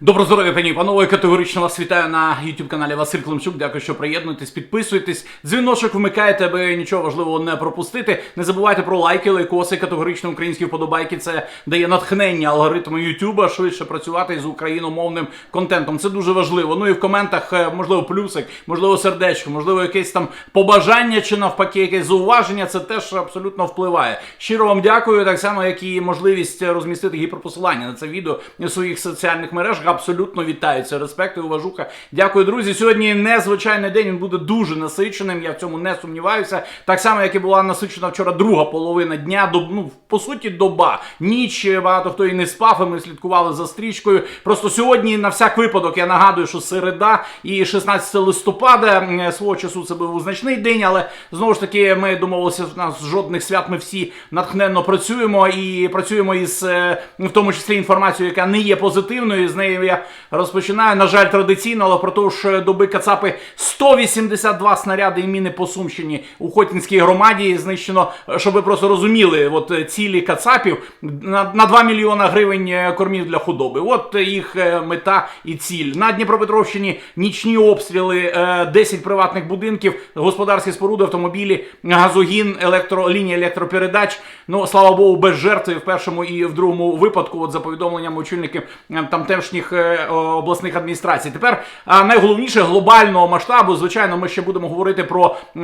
Добро здоров'я, пані і панове. Категорично вас вітаю на youtube каналі Василь Климчук. Дякую, що приєднуєтесь, підписуєтесь. Дзвіночок вмикаєте, аби нічого важливого не пропустити. Не забувайте про лайки, лайкоси, категорично українські вподобайки. Це дає натхнення алгоритму Ютуба швидше працювати з україномовним контентом. Це дуже важливо. Ну і в коментах, е, можливо, плюсик, можливо, сердечко, можливо, якесь там побажання чи навпаки, якесь зауваження. Це теж абсолютно впливає. Щиро вам дякую, так само, як і можливість розмістити гіперпосилання на це відео у своїх соціальних мережах. Абсолютно вітаються. Респект і уважуха. Дякую, друзі. Сьогодні незвичайний день. Він буде дуже насиченим. Я в цьому не сумніваюся. Так само, як і була насичена вчора друга половина дня. Доб, ну, по суті, доба. Ніч багато хто і не спав, і ми слідкували за стрічкою. Просто сьогодні, на всяк випадок, я нагадую, що середа і 16 листопада свого часу це був значний день, але знову ж таки ми домовилися, в нас жодних свят. Ми всі натхненно працюємо і працюємо із е, в тому числі інформацією, яка не є позитивною. З нею я розпочинаю. На жаль, традиційно, але продовж доби Кацапи 182 снаряди і міни по Сумщині у Хотінській громаді знищено, щоб ви просто розуміли, от е, цілі Кацапів на, на 2 мільйона гривень е, кормів для худоби. От е, їх е, мета і ціль. На Дніпропетровщині нічні обстріли, е, 10 приватних будинків, господарські споруди, автомобілі, газогін, електро, лінії електропередач. Ну, слава Богу, без жертви в першому і в другому випадку, от за повідомленням очільників е, тамтешніх е, обласних адміністрацій. Тепер найголовніше глобального масштабу. Звичайно, ми ще будемо говорити про е,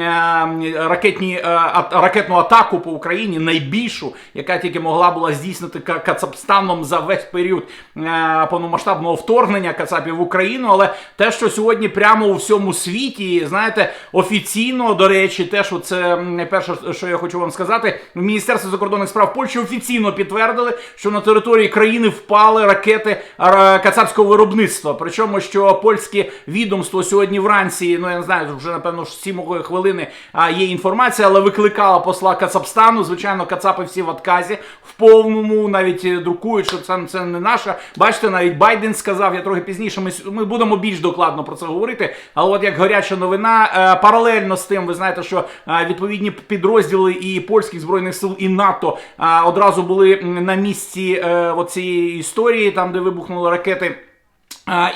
ракетні е, ракетну атаку по Україні, найбільшу, яка тільки могла була здійснити Кацапстаном за весь період е, повномасштабного вторгнення Кацапів в Україну. Але те, що сьогодні прямо у всьому світі, знаєте, офіційно, до речі, те, що це м, найперше, що я хочу вам сказати, в Міністерстві закордонних справ Польщі офіційно підтвердили, що на території країни впали ракети е, кацапського виробництва. Причому, що польське відомство сьогодні вранці, ну я не знаю, вже напевно ж 7 хвилини а, є інформація, але викликала посла Кацапстану. Звичайно, Кацапи всі в отказі в повному, навіть е, друкують, що це, це не наша. Бачите, навіть Байден сказав, я трохи пізніше. Ми, ми будемо більш докладно про це говорити. Але от як гаряча новина, е, паралельно з тим, ви знаєте, що е, відповідні підрозділи і польських збройних сил, і НАТО одразу були на місці цієї історії, там де вибухнули ракети. А,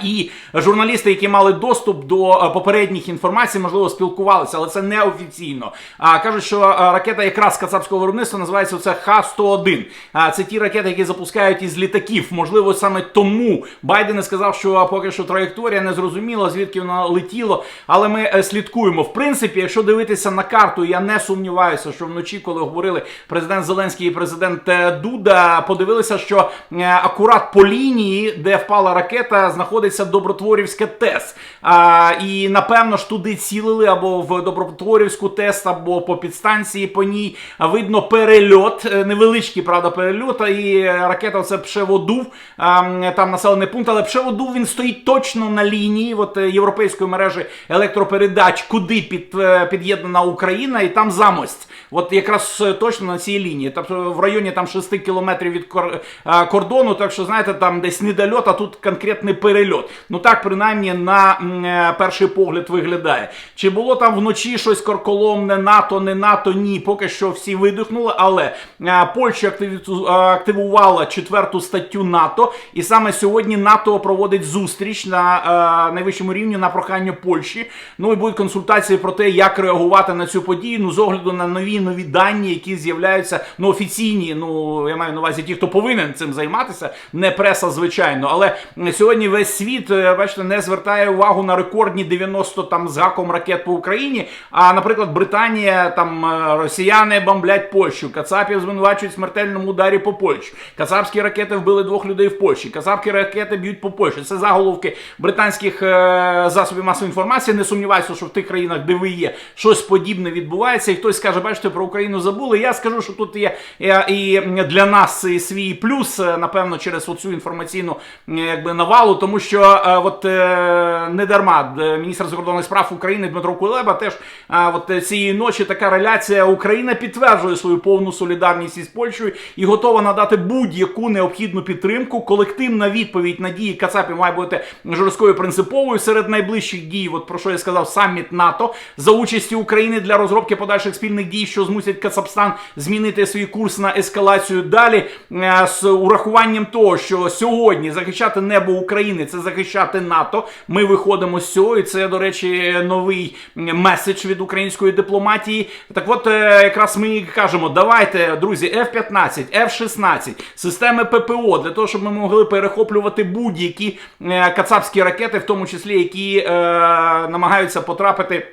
І журналісти, які мали доступ до е, попередніх інформацій, можливо, спілкувалися, але це не офіційно. А кажуть, що е, ракета якраз кацапського виробництва називається це Х-101. Це ті ракети, які запускають із літаків. Можливо, саме тому Байден сказав, що поки що траєкторія не зрозуміла, звідки вона летіло. Але ми е, слідкуємо. В принципі, якщо дивитися на карту, я не сумніваюся, що вночі, коли говорили президент Зеленський і президент е, Дуда, подивилися, що е, акурат по лінії, де впала ракета, знаходиться Добротворівська ТЕС. А, і напевно ж туди цілили або в Добротворівську ТЕС, або по підстанції по ній. Видно перельот, е, невеличкий, правда, перельот, і ракета це Пшеводув, а, там населений пункт, але Пшеводув він стоїть точно на лінії от, е, європейської мережі електропередач, куди під, е, під'єднана Україна, і там замость. От якраз точно на цій лінії. Тобто в районі там 6 кілометрів від кордону, так що знаєте, там десь недольот, а тут конкретний перельот. Ну так, принаймні, на е, перший погляд виглядає. Чи було там вночі щось корколомне, НАТО, не НАТО? Ні, поки що всі видихнули, але е, Польща е, активувала четверту статтю НАТО, і саме сьогодні НАТО проводить зустріч на найвищому рівні на прохання Польщі. Ну і будуть консультації про те, як реагувати на цю подію. Ну, з огляду на нові нові дані, які з'являються ну офіційні. Ну я маю на увазі ті, хто повинен цим займатися, не преса, звичайно. Але сьогодні весь світ, е, бачите, не звертає увагу на рекордні 90 там з гаком ракет по Україні. А, наприклад, Британія там е, росіяни бомблять Польщу, Кацапів звинувачують в смертельному ударі по Польщі. Кацапські ракети вбили двох людей в Польщі. Кацапські ракети б'ють по Польщі. Це заголовки британських е, засобів масової інформації. Не сумніваюся, що в тих країнах, де ви є, щось подібне відбувається. І хтось скаже, бачите, про Україну забули. Я скажу, що тут є е, і для нас свій плюс, напевно, через оцю інформаційну якби навалу, тому що е, от е, не дарма е, міністр закордонних справ України Дмитро Кулеба теж от цієї ночі така реляція Україна підтверджує свою повну солідарність із Польщею і готова надати будь-яку необхідну підтримку. Колективна відповідь на дії Кацапів має бути жорсткою принциповою серед найближчих дій. От про що я сказав, саміт НАТО за участі України для розробки подальших спільних дій, що змусять Кацапстан змінити свій курс на ескалацію далі з урахуванням того, що сьогодні захищати небо України України це захищати НАТО. Ми виходимо з цього, і це, до речі, новий меседж від української дипломатії. Так от, е, якраз ми кажемо, давайте, друзі, F-15, F-16, системи ППО, для того, щоб ми могли перехоплювати будь-які е, кацапські ракети, в тому числі які е, намагаються потрапити.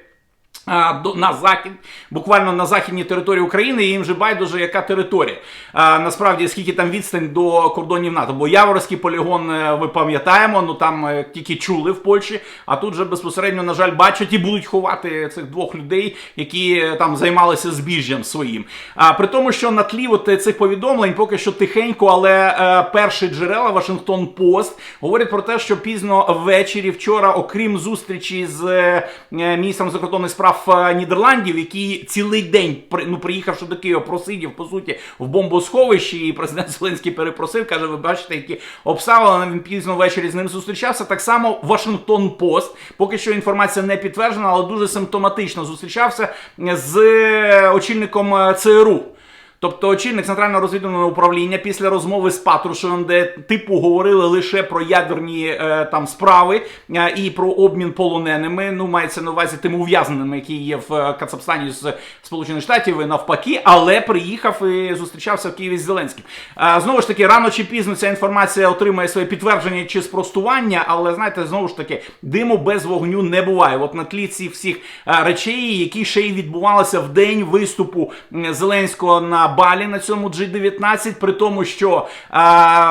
На захід, буквально на західній території України, і їм же байдуже, яка територія. А, насправді, скільки там відстань до кордонів НАТО. Бо Яворський полігон, е, ви пам'ятаємо, ну там е, тільки чули в Польщі, а тут же безпосередньо, на жаль, бачать і будуть ховати цих двох людей, які е, там займалися збіжжям своїм. А при тому, що на тлі от цих повідомлень поки що тихенько, але е, перші джерела Вашингтон Пост говорять про те, що пізно ввечері вчора, окрім зустрічі з е, міністром закордонних справ е, Нідерландів, який цілий день ну, приїхавши до Києва, просидів по суті в бомбосховищі, і президент Зеленський перепросив, каже: ви бачите, які обставини він пізно ввечері з ним зустрічався. Так само Вашингтон Пост, поки що інформація не підтверджена, але дуже симптоматично зустрічався з е, очільником е, ЦРУ. Тобто очільник центрального розвідувального управління після розмови з Патрушевим, де типу говорили лише про ядерні е, там справи е, і про обмін полоненими. Ну мається на увазі тими ув'язненими, які є в е, Кацапстані з Сполучених Штатів і навпаки, але приїхав і зустрічався в Києві з Зеленським. Е, знову ж таки, рано чи пізно ця інформація отримає своє підтвердження чи спростування, але знаєте, знову ж таки, диму без вогню не буває. От на тлі цих всіх е, речей, які ще й відбувалися в день виступу Зеленського на Балі на цьому G19, при тому, що е,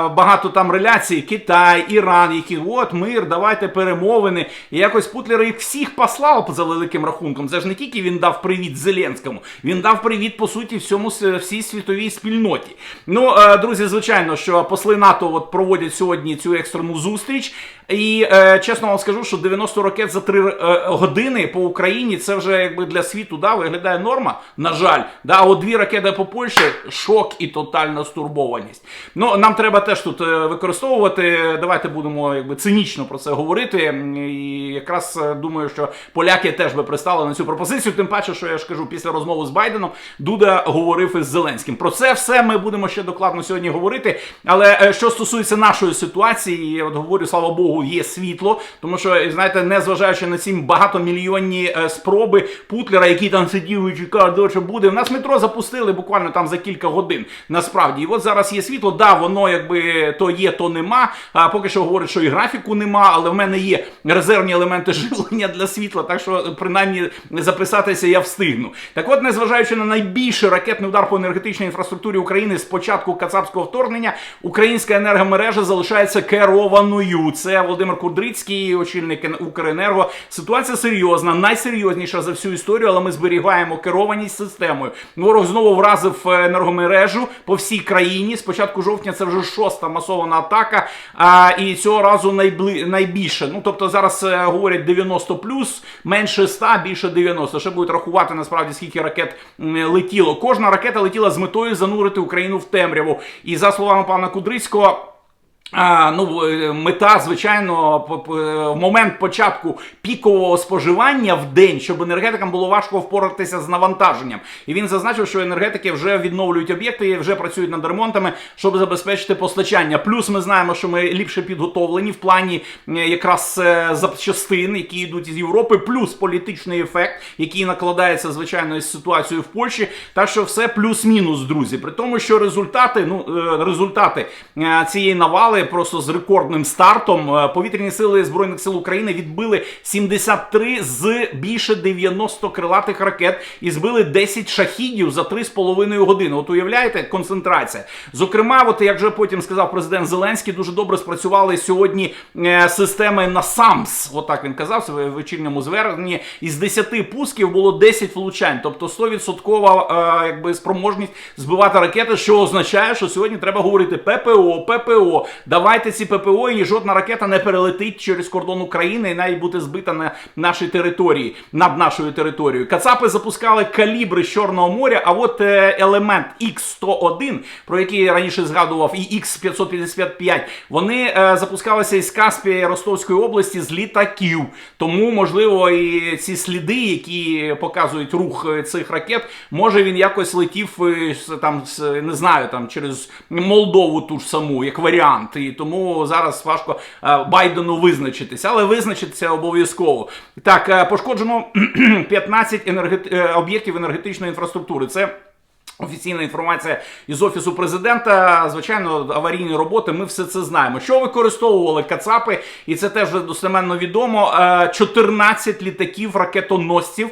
багато там реляцій Китай, Іран, які от мир, давайте перемовини. І якось Путлер їх всіх послав за великим рахунком. Це ж не тільки він дав привіт Зеленському, він дав привіт по суті всьому всій світовій спільноті. Ну, е, друзі, звичайно, що посли НАТО от проводять сьогодні цю екстрену зустріч. І е, чесно вам скажу, що 90 ракет за 3 е, години по Україні це вже якби для світу да, виглядає норма. На жаль, да, от дві ракети по Польщі шок і тотальна стурбованість. Ну нам треба теж тут е, використовувати. Давайте будемо якби цинічно про це говорити. І якраз е, думаю, що поляки теж би пристали на цю пропозицію. Тим паче, що я ж кажу, після розмови з Байденом Дуда говорив із Зеленським. Про це все ми будемо ще докладно сьогодні говорити. Але е, що стосується нашої ситуації, я от говорю, слава Богу, є світло, тому що знаєте, незважаючи на ці багатомільйонні спроби Путлера, які там сидів і чекав, що буде. В нас метро запустили буквально там за кілька годин. Насправді, і от зараз є світло. Да, воно якби то є, то нема. А поки що говорять, що і графіку нема, але в мене є резервні елементи живлення для світла, так що принаймні записатися я встигну. Так от, незважаючи на найбільший ракетний удар по енергетичній інфраструктурі України з початку кацапського вторгнення, українська енергомережа залишається керованою. Це Володимир Кудрицький, очільник Укренерго. Ситуація серйозна, найсерйозніша за всю історію, але ми зберігаємо керованість системою. Ворог знову вразив е, енергомережу по всій країні. З початку жовтня це вже шоста масована атака. А, і цього разу найбли... найбільше. Ну тобто зараз е, говорять 90 плюс, менше 100, більше 90. Ще будуть рахувати насправді скільки ракет летіло. Кожна ракета летіла з метою занурити Україну в темряву. І за словами пана Кудрицького. А, ну, е, мета, звичайно, п- в момент початку пікового споживання в день, щоб енергетикам було важко впоратися з навантаженням. І він зазначив, що енергетики вже відновлюють об'єкти, вже працюють над ремонтами, щоб забезпечити постачання. Плюс ми знаємо, що ми ліпше підготовлені в плані е, якраз е, запчастин, які йдуть із Європи, плюс політичний ефект, який накладається звичайно із ситуацією в Польщі. Так що все плюс-мінус, друзі. При тому, що результати, ну е, результати е, цієї навали просто з рекордним стартом. Е, Повітряні сили збройних сил України відбили 73 з більше 90 крилатих ракет і збили 10 шахідів за 3,5 години. От уявляєте, концентрація. Зокрема, от як вже потім сказав президент Зеленський, дуже добре спрацювали сьогодні е, системи на САМС. Отак він казав в вечірньому зверненні. Із 10 пусків було 10 влучань, тобто 100% е, якби спроможність збивати ракети, що означає, що сьогодні треба говорити ППО, ППО. Давайте ці ППО і жодна ракета не перелетить через кордон України і навіть бути збита на нашій території, над нашою територією. Кацапи запускали калібри з Чорного моря, а от е, елемент X101, про який я раніше згадував, і X555, вони е, запускалися із Каспія Ростовської області з літаків. Тому, можливо, і ці сліди, які показують рух е, цих ракет, може він якось летів там, не знаю, там через Молдову ту ж саму, як варіант. І тому зараз важко е, Байдену визначитися, але визначитися обов'язково. Так, е, пошкоджено 15 енергет... об'єктів енергетичної інфраструктури. Це Офіційна інформація із офісу президента. Звичайно, аварійні роботи. Ми все це знаємо. Що використовували Кацапи, і це теж достеменно відомо. Е, 14 літаків ракетоносців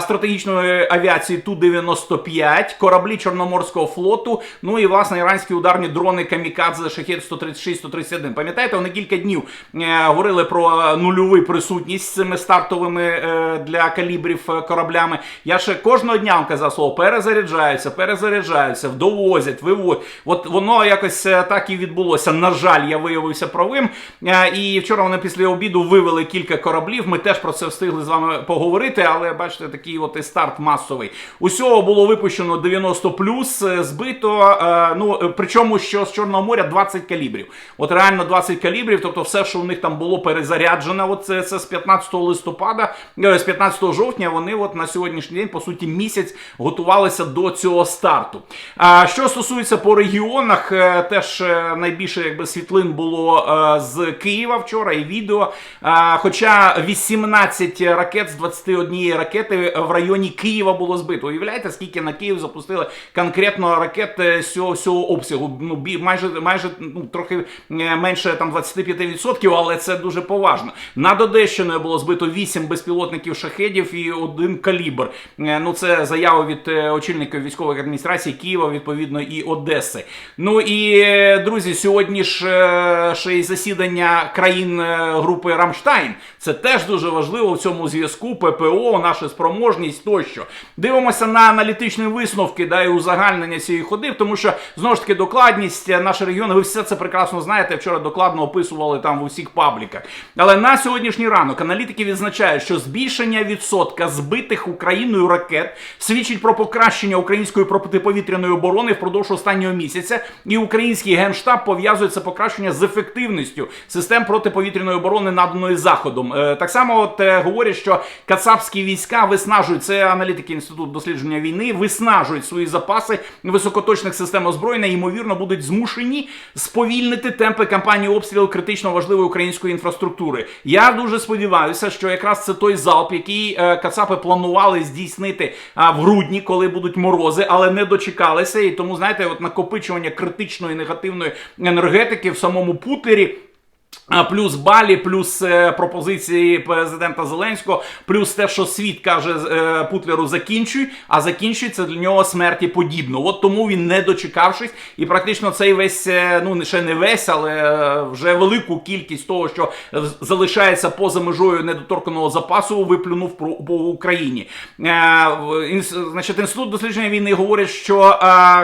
стратегічної авіації Ту-95, кораблі Чорноморського флоту. Ну і власне іранські ударні дрони Камікадзе Шахет 136-131. Пам'ятаєте, вони кілька днів е, говорили про нульову присутність з цими стартовими е, для калібрів е, кораблями. Я ще кожного дня вам казав слово перезаряджаються, перезаряджаються, довозять, вивозять. От воно якось е, так і відбулося. На жаль, я виявився правим. Е, І вчора вони після обіду вивели кілька кораблів. Ми теж про це встигли з вами поговорити, але бачите, такий от і старт масовий. Усього було випущено 90 плюс, е, збито. Ну причому що з Чорного моря 20 калібрів. От реально 20 калібрів, тобто все, що у них там було перезаряджено, от це, це з 15 листопада, з 15 жовтня. Вони от на сьогоднішній день, по суті, місяць готувалися до цього старту. А що стосується по регіонах, е, теж е, найбільше якби світлин було е, з Києва вчора і відео. Хоча 18 ракет з 21 ракети в районі Києва було збито. Уявляєте, скільки на Київ запустили конкретно ракет з цього, цього обсягу? Ну майже майже ну трохи менше там 25%, але це дуже поважно. Над Одещиною було збито 8 безпілотників шахедів і один калібр. Ну це заява від очільника військової адміністрації Києва, відповідно, і Одеси. Ну і е, друзі, сьогодні ж е, ще й засідання країн е, групи Рамштайн. Це теж дуже важливо в цьому зв'язку. ППО, наша спроможність тощо. Дивимося на аналітичні висновки да, і узагальнення цієї ходи, тому що знову ж таки докладність наші регіони. Ви все це прекрасно знаєте. Вчора докладно описували там в усіх пабліках. Але на сьогоднішній ранок аналітики відзначають, що збільшення відсотка збитих Україною ракет свідчить про покращення української протиповітряної оборони впродовж останнього місяця. І український генштаб пов'язує це покращення з ефективністю систем протиповітряної оборони, наданої заходом. Е, Так само, от е, говорять, що кацапські війська виснажують це аналітики інституту дослідження війни, виснажують свої запаси високоточних систем озброєння. Ймовірно, будуть змушені сповільнити темпи кампанії обстрілу критично важливої української інфраструктури. Я дуже сподіваюся, що якраз це той залп, який е, кацапи планували здійснити в грудні, коли будуть морози, але не дочекалися. І тому знаєте, от накопичування критичної негативної енергетики в самому Путері. Плюс Балі, плюс е, пропозиції президента Зеленського, плюс те, що світ каже е, Путлеру закінчуй, а закінчується для нього смерті подібно. От тому він не дочекавшись, і практично цей весь, е, ну не ще не весь, але вже велику кількість того, що залишається поза межою недоторканого запасу, виплюнув по Україні. Значить, інститут дослідження війни говорить, що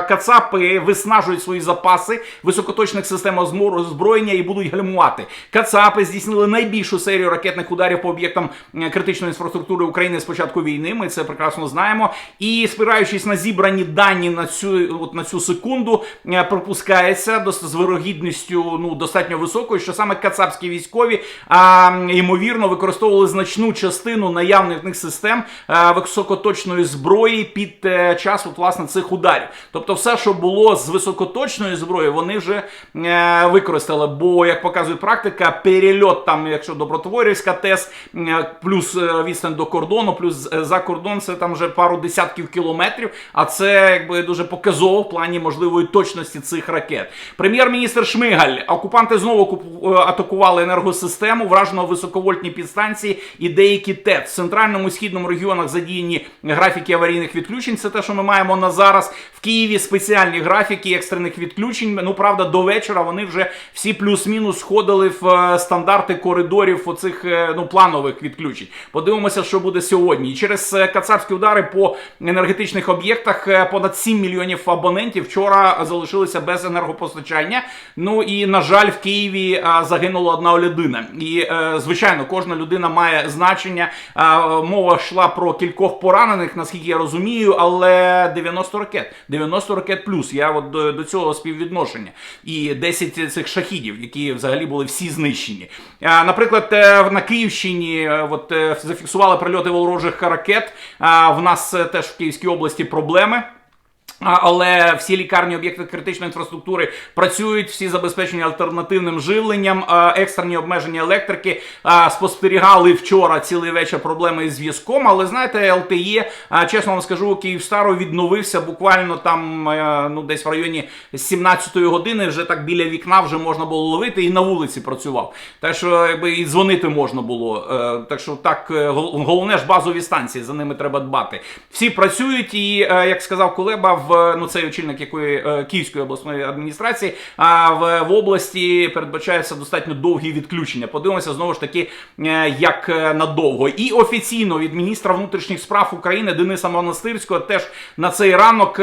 Кацапи виснажують свої запаси високоточних систем озброєння і будуть гальмувати. Кацапи здійснили найбільшу серію ракетних ударів по об'єктам е, критичної інфраструктури України з початку війни. Ми це прекрасно знаємо. І спираючись на зібрані дані на цю от на цю секунду, е, пропускається з вирогідністю ну достатньо високою, що саме кацапські військові а, ймовірно використовували значну частину наявних них систем а, високоточної зброї під е, час от, власне цих ударів. Тобто, все, що було з високоточної зброї, вони вже е, використали. Бо як показує практика, перельот там, якщо добротворівська ТЕС, е, плюс е, відстань до кордону, плюс е, за кордон, це там вже пару десятків кілометрів. А це якби дуже показово в плані можливої точності цих ракет. Прем'єр-міністр Шмигаль, окупанти знову атакували енергосистему, вражено високовольтні підстанції і деякі ТЕЦ. В центральному і східному регіонах задіяні графіки аварійних відключень. Це те, що ми маємо на зараз. В Києві спеціальні графіки екстрених відключень. Ну правда, до вечора вони вже всі плюс-мінус сходили в е, стандарти коридорів оцих е, ну планових відключень. Подивимося, що буде сьогодні. І через е, кацапські удари по енергетичних об'єктах понад 7 мільйонів абонентів вчора залишилися без енергопостачання. Ну і на жаль, в Києві загинула одна людина. І звичайно, кожна людина має значення. Мова йшла про кількох поранених, наскільки я розумію, але 90 ракет. 90 ракет плюс. Я от до цього співвідношення. І 10 цих шахідів, які взагалі були всі знищені. Е, Наприклад, е, на Київщині е, от, е, зафіксували прильоти ворожих ракет. В нас теж в Київській області проблеми. Але всі лікарні, об'єкти критичної інфраструктури працюють, всі забезпечені альтернативним живленням, екстрені обмеження електрики. Спостерігали вчора цілий вечір проблеми із зв'язком. Але знаєте, ЛТЕ, чесно вам скажу, Київстару відновився буквально там е, ну десь в районі 17-ї години. Вже так біля вікна вже можна було ловити і на вулиці працював. Так що якби і дзвонити можна було. Е, Так що так е, головне ж базові станції, за ними треба дбати. Всі працюють, і е, як сказав Кулеба, в ну цей очільник якої е, Київської обласної адміністрації, а в, в області передбачається достатньо довгі відключення. Подивимося знову ж таки, е, як е, надовго. І офіційно від міністра внутрішніх справ України Дениса Монастирського теж на цей ранок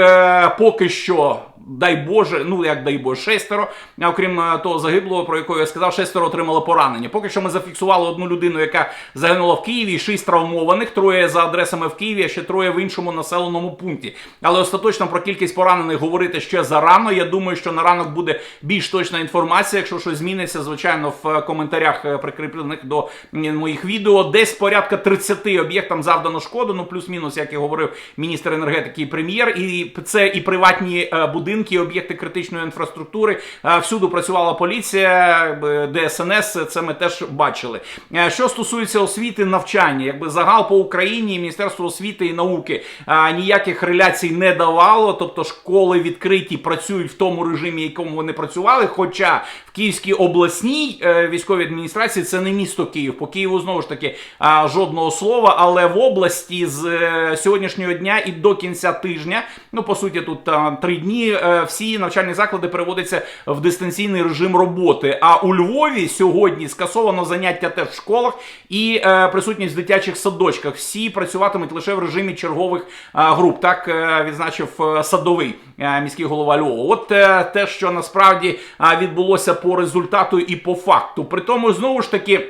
поки що. Дай Боже, ну як дай Боже, шестеро. Окрім е, того загиблого, про якого я сказав, шестеро отримали поранення. Поки що ми зафіксували одну людину, яка загинула в Києві, шість травмованих, троє за адресами в Києві, а ще троє в іншому населеному пункті. Але остаточно про кількість поранених говорити ще зарано. Я думаю, що на ранок буде більш точна інформація. Якщо щось зміниться, звичайно, в е, коментарях е, прикріплених до моїх відео. Десь порядка 30 об'єктам завдано шкоду. Ну плюс-мінус, як і говорив міністр енергетики і прем'єр. І це і приватні е, будинки, об'єкти критичної інфраструктури. Е, Всюди працювала поліція, ДСНС. Це ми теж бачили. Е, Що стосується освіти, навчання, якби загал по Україні, Міністерство освіти і науки е, ніяких реляцій не давало. Тобто школи відкриті працюють в тому режимі, якому вони працювали. Хоча Київській обласній е, військовій адміністрації це не місто Київ. По Києву знову ж таки жодного слова. Але в області з е, сьогоднішнього дня і до кінця тижня, ну по суті, тут е, три дні. е, Всі навчальні заклади переводяться в дистанційний режим роботи. А у Львові сьогодні скасовано заняття теж в школах і присутність в дитячих садочках. Всі працюватимуть лише в режимі чергових груп. Так відзначив садовий міський голова Львова. От те, що насправді відбулося по результату і по факту. При тому знову ж таки.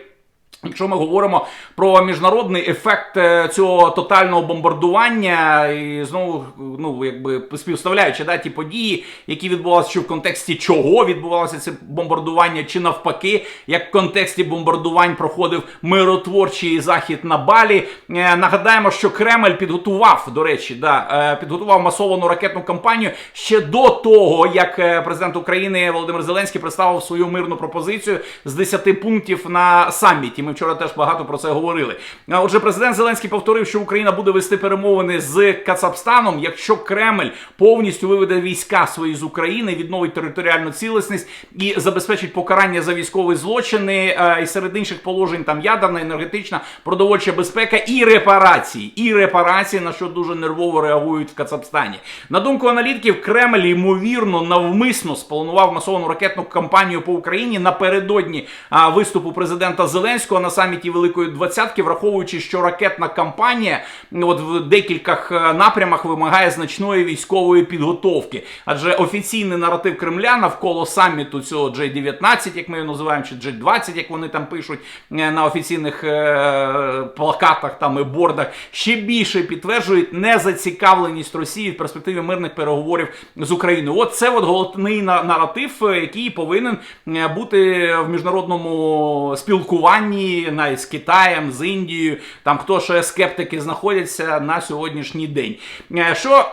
Якщо ми говоримо про міжнародний ефект е, цього тотального бомбардування, і знову ну якби співставляючи да, ті події, які відбувалися, чи в контексті чого відбувалося це бомбардування, чи навпаки, як в контексті бомбардувань проходив миротворчий захід на Балі. Е, Нагадаємо, що Кремль підготував, до речі, да, е, підготував масовану ракетну кампанію ще до того, як президент України Володимир Зеленський представив свою мирну пропозицію з 10 пунктів на саміті. Ми вчора теж багато про це говорили. Отже, президент Зеленський повторив, що Україна буде вести перемовини з Кацапстаном, якщо Кремль повністю виведе війська свої з України, відновить територіальну цілісність і забезпечить покарання за військові злочини, е, і серед інших положень там ядерна, енергетична, продовольча безпека і репарації. І репарації, на що дуже нервово реагують в Кацапстані. На думку аналітиків, Кремль ймовірно навмисно спланував масовану ракетну кампанію по Україні напередодні виступу президента Зеленського на саміті Великої Двадцятки, враховуючи, що ракетна кампанія ну, от в декількох е, напрямах вимагає значної військової підготовки. Адже офіційний наратив Кремля навколо саміту цього J-19, як ми його називаємо, чи J-20, як вони там пишуть е, на офіційних е, плакатах там і бордах, ще більше підтверджують незацікавленість Росії в перспективі мирних переговорів з Україною. От це от головний на- наратив, який повинен бути в міжнародному спілкуванні навіть з Китаєм, з Індією, там хто ще скептики знаходяться на сьогоднішній день. Е, Що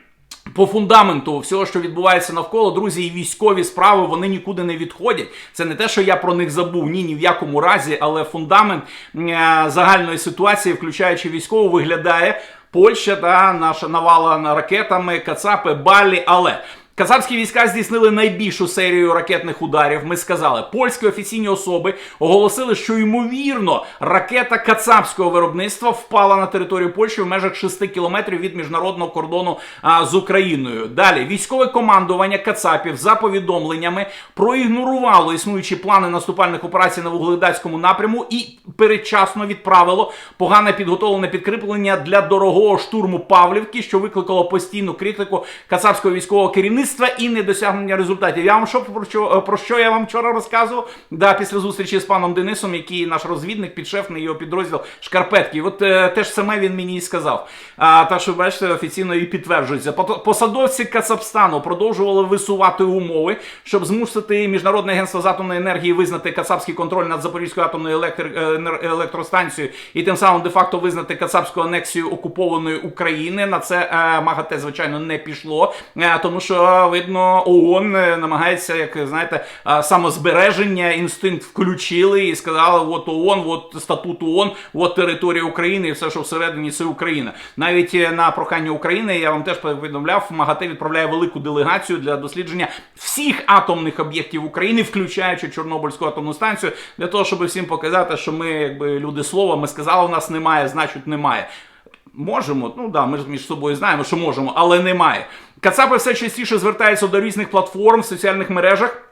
по фундаменту всього, що відбувається навколо, друзі, і військові справи вони нікуди не відходять. Це не те, що я про них забув, ні, ні в якому разі, але фундамент е, загальної ситуації, включаючи військову, виглядає Польща та наша навала ракетами, Кацапи, Балі. Але Казахські війська здійснили найбільшу серію ракетних ударів. Ми сказали, польські офіційні особи оголосили, що ймовірно ракета кацапського виробництва впала на територію Польщі в межах 6 кілометрів від міжнародного кордону а, з Україною. Далі військове командування Кацапів за повідомленнями проігнорувало існуючі плани наступальних операцій на вугледацькому напряму і передчасно відправило погане підготовлене підкріплення для дорогого штурму Павлівки, що викликало постійну критику кацапського військового керівництва. Керівництва і недосягнення результатів. Я вам що про що про що я вам вчора розказував? Да, після зустрічі з паном Денисом, який наш розвідник, підшефний його підрозділ Шкарпетки. От е, те ж саме він мені і сказав. А так що бачите, офіційно і підтверджується. Посадовці Кацапстану продовжували висувати умови, щоб змусити міжнародне агентство з атомної енергії визнати кацапський контроль над Запорізькою атомною електри- е, електростанцією і тим самим де-факто визнати кацапську анексію окупованої України. На це е, МАГАТЕ, звичайно, не пішло, е, тому що видно, ООН е, намагається, як знаєте, самозбереження, інстинкт включили і сказали: от ООН, от статут ООН, от територія України, і все, що всередині, це Україна. Навіть е, на прохання України я вам теж повідомляв, МАГАТЕ відправляє велику делегацію для дослідження всіх атомних об'єктів України, включаючи Чорнобильську атомну станцію, для того, щоб всім показати, що ми, якби люди слова, ми сказали, у нас немає, значить немає. Можемо, ну да, ми ж між собою знаємо, що можемо, але немає. Кацапи все частіше звертаються до різних платформ в соціальних мережах.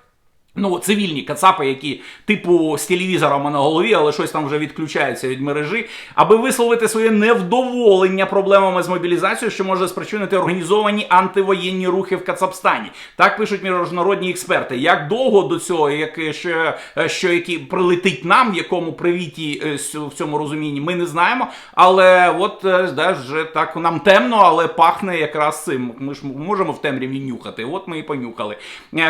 Ну, цивільні кацапи, які типу з телевізорами на голові, але щось там вже відключається від мережі, аби висловити своє невдоволення проблемами з мобілізацією, що може спричинити організовані антивоєнні рухи в Кацапстані. Так пишуть міжнародні експерти. Як довго до цього, як е, що, е, що які прилетить нам, в якому привіті е, в цьому розумінні, ми не знаємо. Але от е, да, вже так нам темно, але пахне якраз цим. Ми ж можемо в темряві нюхати. От ми і понюхали.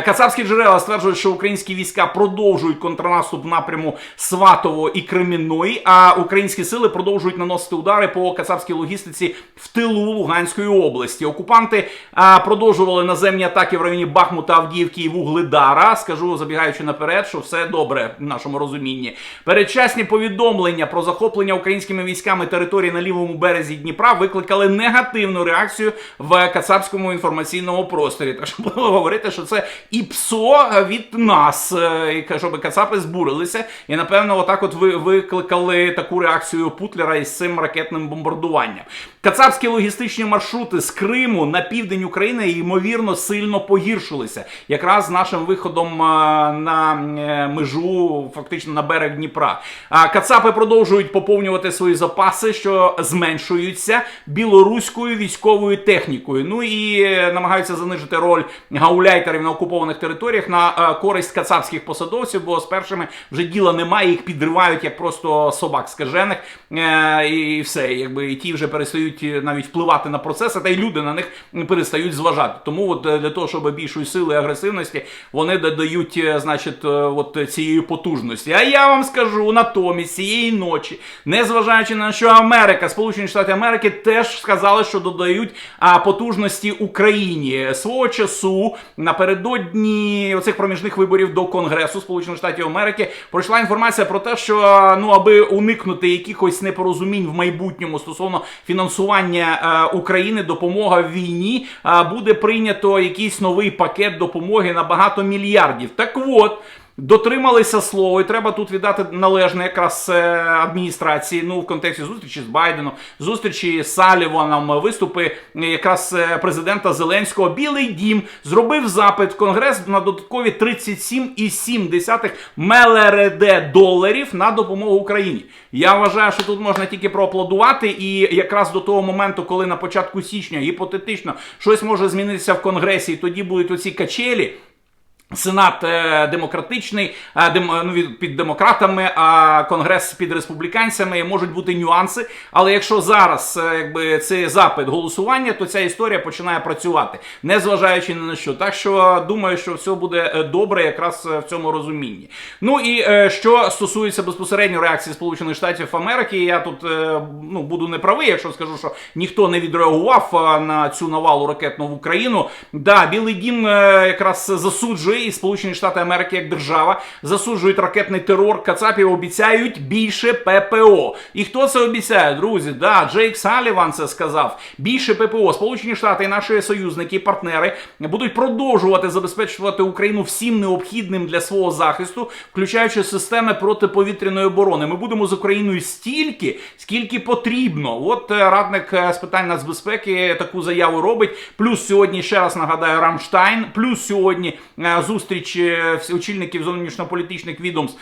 Кацапські джерела стверджують, що українські війська продовжують контрнаступ напряму Сватово і Кремінної, а українські сили продовжують наносити удари по кацапській логістиці в тилу Луганської області. Окупанти а, продовжували наземні атаки в районі Бахмута, Авдіївки і Вугледара. Скажу, забігаючи наперед, що все добре в нашому розумінні. Передчасні повідомлення про захоплення українськими військами території на лівому березі Дніпра викликали негативну реакцію в кацапському інформаційному просторі. Так що будемо говорити, що це і ПСО від нас, е, і щоб кацапи збурилися, і напевно, отак, от ви викликали таку реакцію Путлера із цим ракетним бомбардуванням. Кацапські логістичні маршрути з Криму на південь України ймовірно сильно погіршилися, якраз нашим виходом на е, межу, фактично на берег Дніпра. А Кацапи продовжують поповнювати свої запаси, що зменшуються білоруською військовою технікою. Ну і е, намагаються занижити роль гауляйтерів на окупованих територіях на е, користь кацапських посадовців, бо з першими вже діла немає, їх підривають як просто собак скажених, е, і все, якби і ті вже перестають е, навіть впливати на процеси, та й люди на них перестають зважати. Тому от е, для того, щоб більшої сили і агресивності, вони додають, е, значить, от цієї потужності. А я вам скажу натомість цієї ночі, незважаючи на що Америка, Сполучені Штати Америки теж сказали, що додають а, потужності Україні свого часу напередодні оцих проміжних виборів до Конгресу Сполучених Штатів Америки пройшла інформація про те, що ну аби уникнути якихось непорозумінь в майбутньому стосовно фінансування е, України, допомога в війні, е, буде прийнято якийсь новий пакет допомоги на багато мільярдів. Так от. Дотрималися слова, і треба тут віддати належне якраз е, адміністрації. Ну в контексті зустрічі з Байденом, зустрічі з Саліваном, виступи е, якраз е, президента Зеленського. Білий дім зробив запит в Конгрес на додаткові 37,7 мелереде доларів на допомогу Україні. Я вважаю, що тут можна тільки проаплодувати, і якраз до того моменту, коли на початку січня гіпотетично щось може змінитися в Конгресі, і тоді будуть оці качелі. Сенат е, демократичний, е, ну, під демократами, а конгрес під республіканцями можуть бути нюанси. Але якщо зараз е, якби це запит голосування, то ця історія починає працювати, незважаючи ні на що. Так що думаю, що все буде добре, якраз в цьому розумінні. Ну і що стосується безпосередньо реакції Сполучених Штатів Америки, я тут ну буду неправий, якщо скажу, що ніхто не відреагував на цю навалу ракетну в Україну. Да, Білий Дім якраз засуджує і Сполучені Штати Америки як держава засуджують ракетний терор. Кацапів обіцяють більше ППО. І хто це обіцяє, друзі? Да, Джейк Саліван це сказав. Більше ППО. Сполучені Штати і наші союзники, партнери будуть продовжувати забезпечувати Україну всім необхідним для свого захисту, включаючи системи протиповітряної оборони. Ми будемо з Україною стільки, скільки потрібно. От е, радник е, з питань нацбезпеки таку заяву робить. Плюс сьогодні ще раз нагадаю Рамштайн. Плюс сьогодні е, зустріч е, очільників зовнішньополітичних відомств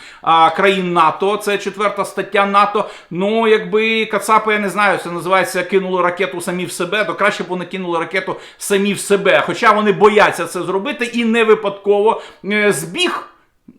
країн НАТО. Це четверта стаття НАТО. Ну, якби Кацапи, я не знаю, це називається кинули ракету самі в себе, то краще б вони кинули ракету самі в себе. Хоча вони бояться це зробити і не випадково е, збіг.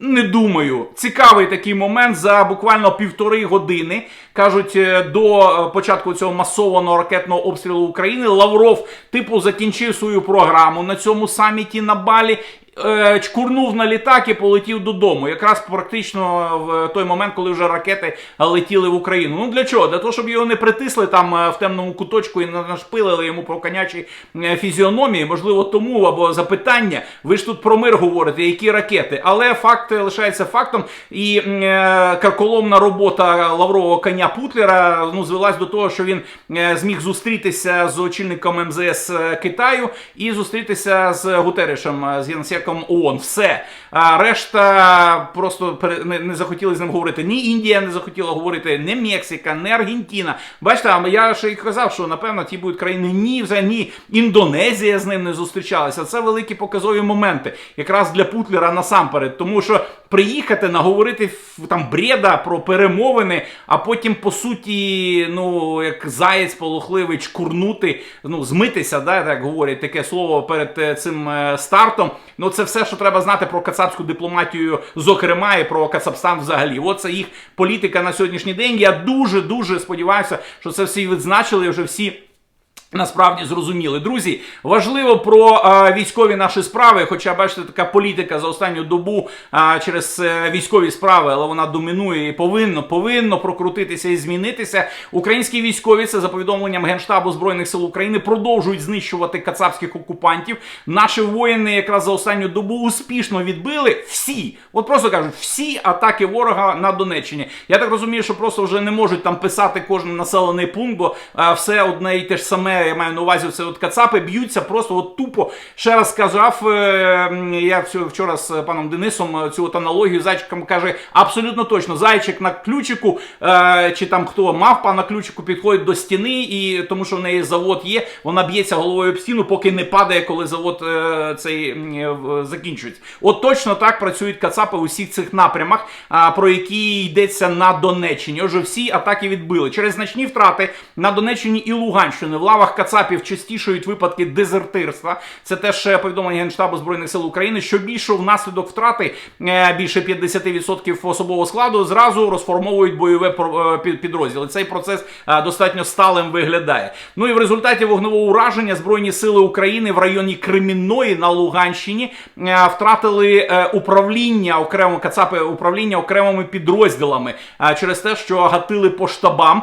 Не думаю, цікавий такий момент за буквально півтори години. кажуть, е, до початку цього масованого ракетного обстрілу України Лавров, типу, закінчив свою програму на цьому саміті на Балі. Е, Чкурнув на літак і полетів додому. Якраз практично в той момент, коли вже ракети летіли в Україну. Ну для чого? Для того, щоб його не притисли там е, в темному куточку і не нашпилили йому про конячі е, фізіономії. Можливо, тому або запитання. Ви ж тут про мир говорите, які ракети. Але факт лишається фактом. І е, карколомна робота лаврового коня Путлера ну, звелась до того, що він е, зміг зустрітися з очільником МЗС Китаю і зустрітися з Гутеришем, е, з генсеком ООН. Все. А решта просто не, не захотіли з ним говорити. Ні Індія не захотіла говорити, ні Мексика, ні Аргентина. Бачите, я ще й казав, що напевно ті будуть країни ні, взагалі ні. Індонезія з ним не зустрічалася. Це великі показові моменти, якраз для Путлера насамперед. Тому що приїхати, наговорити там бреда про перемовини, а потім, по суті, ну, як заєць полохливий, чкурнути, ну, змитися, да, так говорять таке слово перед е, цим е, стартом. Ну, це все, що треба знати про кацапську дипломатію, зокрема, і про Кацапстан взагалі. Оце їх політика на сьогоднішній день. Я дуже дуже сподіваюся, що це всі відзначили вже всі. Насправді зрозуміли, друзі, важливо про е, військові наші справи. Хоча бачите, така політика за останню добу е, через е, військові справи, але вона домінує і повинно повинно прокрутитися і змінитися. Українські військові це за повідомленням генштабу збройних сил України продовжують знищувати кацапських окупантів. Наші воїни якраз за останню добу успішно відбили всі, от просто кажуть, всі атаки ворога на Донеччині. Я так розумію, що просто вже не можуть там писати кожен населений пункт, бо е, все одне і те ж саме. Я маю на увазі, це от кацапи б'ються просто от тупо. Ще раз сказав, е, я вчора з паном Денисом е, цю от аналогію зайчиком каже абсолютно точно. Зайчик на ключику, е, чи там хто мавпа на ключику підходить до стіни, і тому що в неї завод є, вона б'ється головою об стіну, поки не падає, коли завод цей закінчується. От точно так працюють кацапи у всіх цих напрямах, про які йдеться на Донеччині. Отже, всі атаки відбили через значні втрати на Донеччині і Луганщини. В лавах кацапів частішають випадки дезертирства. Це теж е, повідомлення Генштабу збройних сил України. Що більше внаслідок втрати е, більше 50% особового складу зразу розформовують бойове е, підрозділи. Цей процес достатньо сталим виглядає. Ну і в результаті вогневого ураження збройні сили України в районі Кремінної на Луганщині втратили управління окремо кацапи управління окремими підрозділами через те, що гатили по штабам.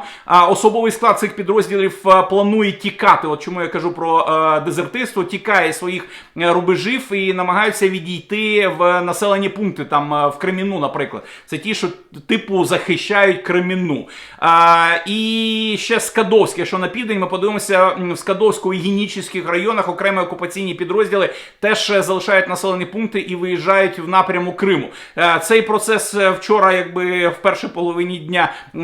Особовий склад цих підрозділів планує тікати. От чому я кажу про е, дезертирство, тікає з своїх е, рубежів і намагаються відійти в населені пункти, там е, в Креміну, наприклад. Це ті, що типу захищають Креміну. А, і ще Скадовське, якщо на південь ми подивимося в Скадовську і Генічних районах окремі окупаційні підрозділи теж е, залишають населені пункти і виїжджають в напряму Криму. Е, Цей процес е, вчора, якби в першій половині дня е,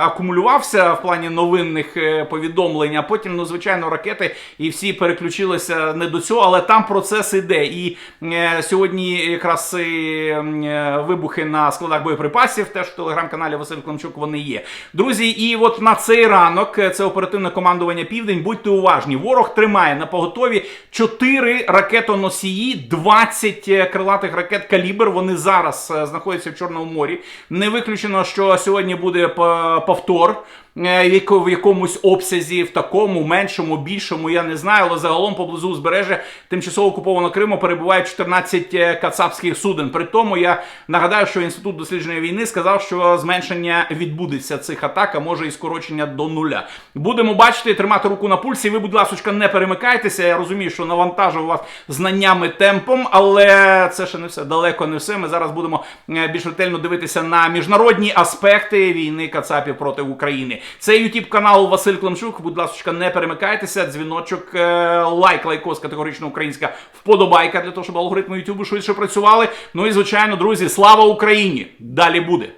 акумулювався в плані новинних е, повідомлень, а потім, ну, звичайно, ракети і всі переключилися не до цього, але там процес іде. І е, сьогодні якраз і, е, вибухи на складах боєприпасів, теж в телеграм-каналі Василь Климчук вони є. Друзі, і от на цей ранок е, це оперативне командування Південь. Будьте уважні. Ворог тримає на поготові 4 ракетоносії, 20 е, крилатих ракет калібр. Вони зараз знаходяться в Чорному морі. Не виключено, що сьогодні буде повтор. Е, в якомусь обсязі, в такому, меншому, більшому, я не знаю, але загалом поблизу узбережжя тимчасово окупованого Криму перебувають 14 е, кацапських суден. При тому я нагадаю, що інститут дослідження війни сказав, що зменшення відбудеться цих атак, а може і скорочення до нуля. Будемо бачити, тримати руку на пульсі. Ви, будь ласка, не перемикайтеся. Я розумію, що навантажив вас знаннями темпом, але це ще не все. Далеко не все. Ми зараз будемо е, більш ретельно дивитися на міжнародні аспекти війни Кацапів проти України. Це YouTube канал Василь Климчук. Будь ласка, не перемикайтеся. Дзвіночок, е, лайк, лайкос, категорично українська вподобайка для того, щоб алгоритми YouTube швидше працювали. Ну і звичайно, друзі, слава Україні! Далі буде.